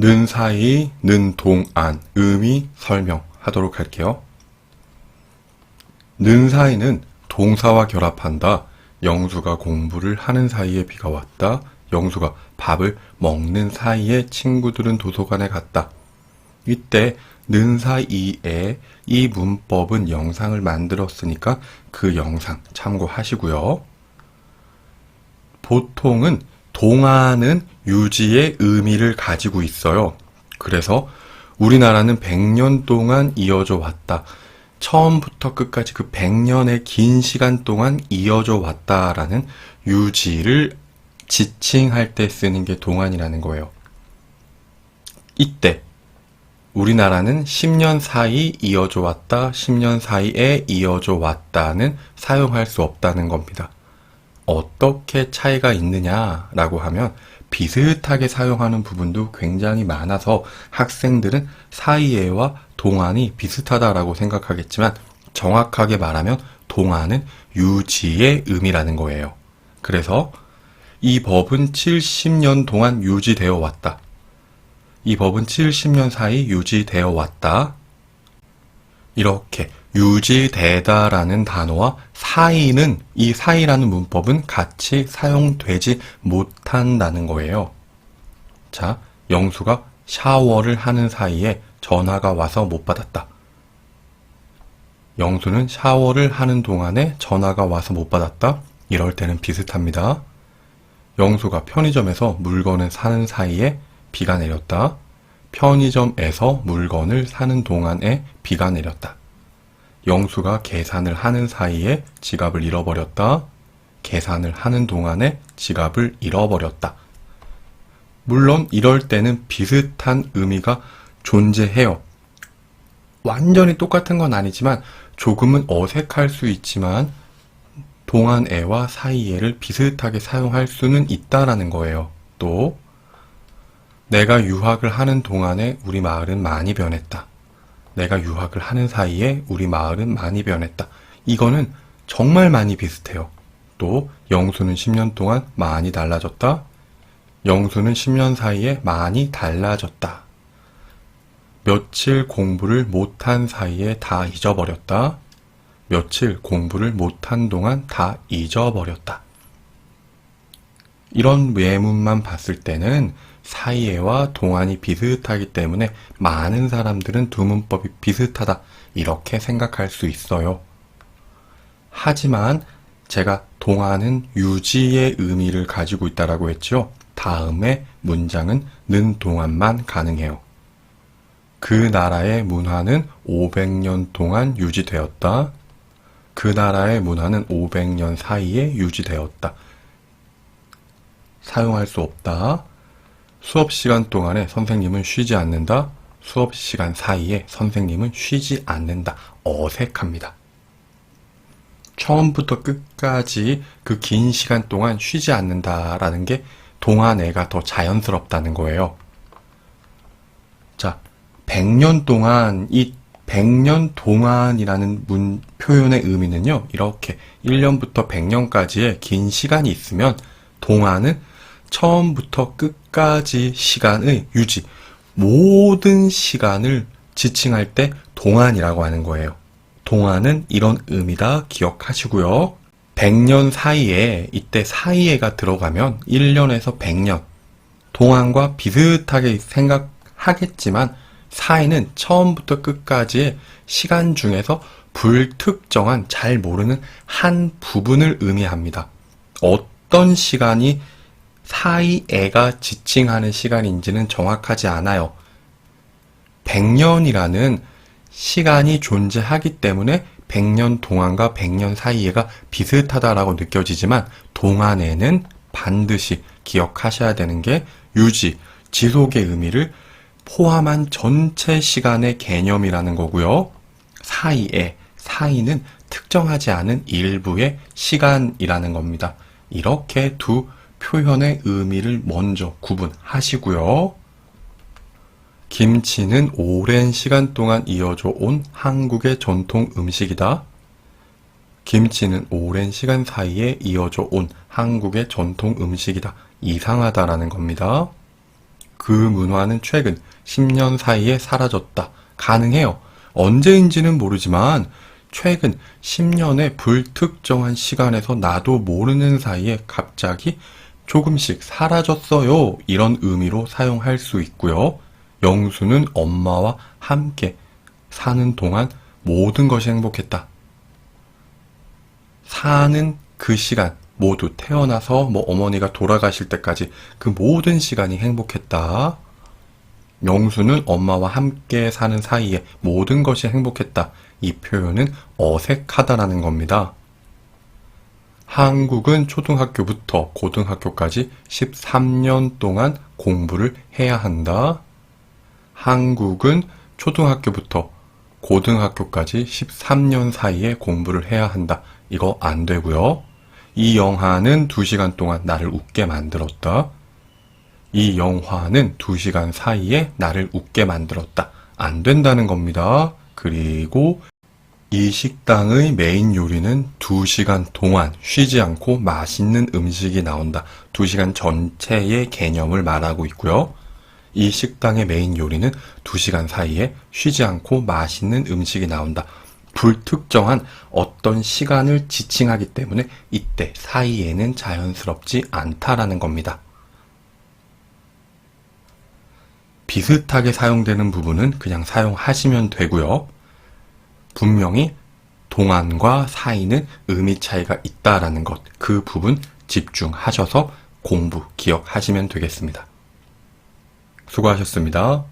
는 사이, 는 동안, 의미 설명하도록 할게요. 는 사이는 동사와 결합한다. 영수가 공부를 하는 사이에 비가 왔다. 영수가 밥을 먹는 사이에 친구들은 도서관에 갔다. 이때 는 사이에 이 문법은 영상을 만들었으니까 그 영상 참고하시고요. 보통은 동안은 유지의 의미를 가지고 있어요. 그래서 우리나라는 100년 동안 이어져 왔다. 처음부터 끝까지 그 100년의 긴 시간 동안 이어져 왔다라는 유지를 지칭할 때 쓰는 게 동안이라는 거예요. 이때 우리나라는 10년 사이 이어져 왔다, 10년 사이에 이어져 왔다는 사용할 수 없다는 겁니다. 어떻게 차이가 있느냐라고 하면 비슷하게 사용하는 부분도 굉장히 많아서 학생들은 사이에와 동안이 비슷하다라고 생각하겠지만 정확하게 말하면 동안은 유지의 의미라는 거예요. 그래서 이 법은 70년 동안 유지되어 왔다. 이 법은 70년 사이 유지되어 왔다. 이렇게 유지되다라는 단어와 사이는 이 사이라는 문법은 같이 사용되지 못한다는 거예요. 자, 영수가 샤워를 하는 사이에 전화가 와서 못 받았다. 영수는 샤워를 하는 동안에 전화가 와서 못 받았다. 이럴 때는 비슷합니다. 영수가 편의점에서 물건을 사는 사이에 비가 내렸다. 편의점에서 물건을 사는 동안에 비가 내렸다. 영수가 계산을 하는 사이에 지갑을 잃어버렸다. 계산을 하는 동안에 지갑을 잃어버렸다. 물론 이럴 때는 비슷한 의미가 존재해요. 완전히 똑같은 건 아니지만 조금은 어색할 수 있지만 동안애와 사이애를 비슷하게 사용할 수는 있다라는 거예요. 또 내가 유학을 하는 동안에 우리 마을은 많이 변했다. 내가 유학을 하는 사이에 우리 마을은 많이 변했다. 이거는 정말 많이 비슷해요. 또 영수는 10년 동안 많이 달라졌다. 영수는 10년 사이에 많이 달라졌다. 며칠 공부를 못한 사이에 다 잊어버렸다. 며칠 공부를 못한 동안 다 잊어버렸다. 이런 외문만 봤을 때는 사이에와 동안이 비슷하기 때문에 많은 사람들은 두 문법이 비슷하다 이렇게 생각할 수 있어요. 하지만 제가 동안은 유지의 의미를 가지고 있다라고 했죠. 다음에 문장은 는 동안만 가능해요. 그 나라의 문화는 500년 동안 유지되었다. 그 나라의 문화는 500년 사이에 유지되었다. 사용할 수 없다. 수업 시간 동안에 선생님은 쉬지 않는다. 수업 시간 사이에 선생님은 쉬지 않는다. 어색합니다. 처음부터 끝까지 그 긴 시간 동안 쉬지 않는다라는 게 동안애가 더 자연스럽다는 거예요. 자, 100년 동안 이 100년 동안이라는 문 표현의 의미는요. 이렇게 1년부터 100년까지의 긴 시간이 있으면 동안은 처음부터 끝까지 시간의 유지 모든 시간을 지칭할 때 동안이라고 하는 거예요. 동안은 이런 의미다 기억하시고요. 100년 사이에 이때 사이에가 들어가면 1년에서 100년 동안과 비슷하게 생각하겠지만 사이는 처음부터 끝까지의 시간 중에서 불특정한 잘 모르는 한 부분을 의미합니다. 어떤 시간이 사이애가 지칭하는 시간인지는 정확하지 않아요. 100년이라는 시간이 존재하기 때문에 100년 동안과 100년 사이에가 비슷하다라고 느껴지지만 동안에는 반드시 기억하셔야 되는 게 유지, 지속의 의미를 포함한 전체 시간의 개념이라는 거고요. 사이에, 사이는 특정하지 않은 일부의 시간이라는 겁니다. 이렇게 두 표현의 의미를 먼저 구분하시고요. 김치는 오랜 시간 동안 이어져 온 한국의 전통 음식이다. 김치는 오랜 시간 사이에 이어져 온 한국의 전통 음식이다. 이상하다라는 겁니다. 그 문화는 최근 10년 사이에 사라졌다. 가능해요. 언제인지는 모르지만 최근 10년의 불특정한 시간에서 나도 모르는 사이에 갑자기 조금씩 사라졌어요. 이런 의미로 사용할 수 있고요. 영수는 엄마와 함께 사는 동안 모든 것이 행복했다. 사는 그 시간, 모두 태어나서 뭐 어머니가 돌아가실 때까지 그 모든 시간이 행복했다. 영수는 엄마와 함께 사는 사이에 모든 것이 행복했다. 이 표현은 어색하다라는 겁니다. 한국은 초등학교부터 고등학교까지 13년 동안 공부를 해야 한다. 한국은 초등학교부터 고등학교까지 13년 사이에 공부를 해야 한다. 이거 안 되고요. 이 영화는 2시간 동안 나를 웃게 만들었다. 이 영화는 2시간 사이에 나를 웃게 만들었다. 안 된다는 겁니다. 그리고 이 식당의 메인 요리는 2시간 동안 쉬지 않고 맛있는 음식이 나온다. 2시간 전체의 개념을 말하고 있고요. 이 식당의 메인 요리는 2시간 사이에 쉬지 않고 맛있는 음식이 나온다. 불특정한 어떤 시간을 지칭하기 때문에 이때 사이에는 자연스럽지 않다라는 겁니다. 비슷하게 사용되는 부분은 그냥 사용하시면 되고요. 분명히 동안과 사이는 의미 차이가 있다라는 것, 그 부분 집중하셔서 공부, 기억하시면 되겠습니다. 수고하셨습니다.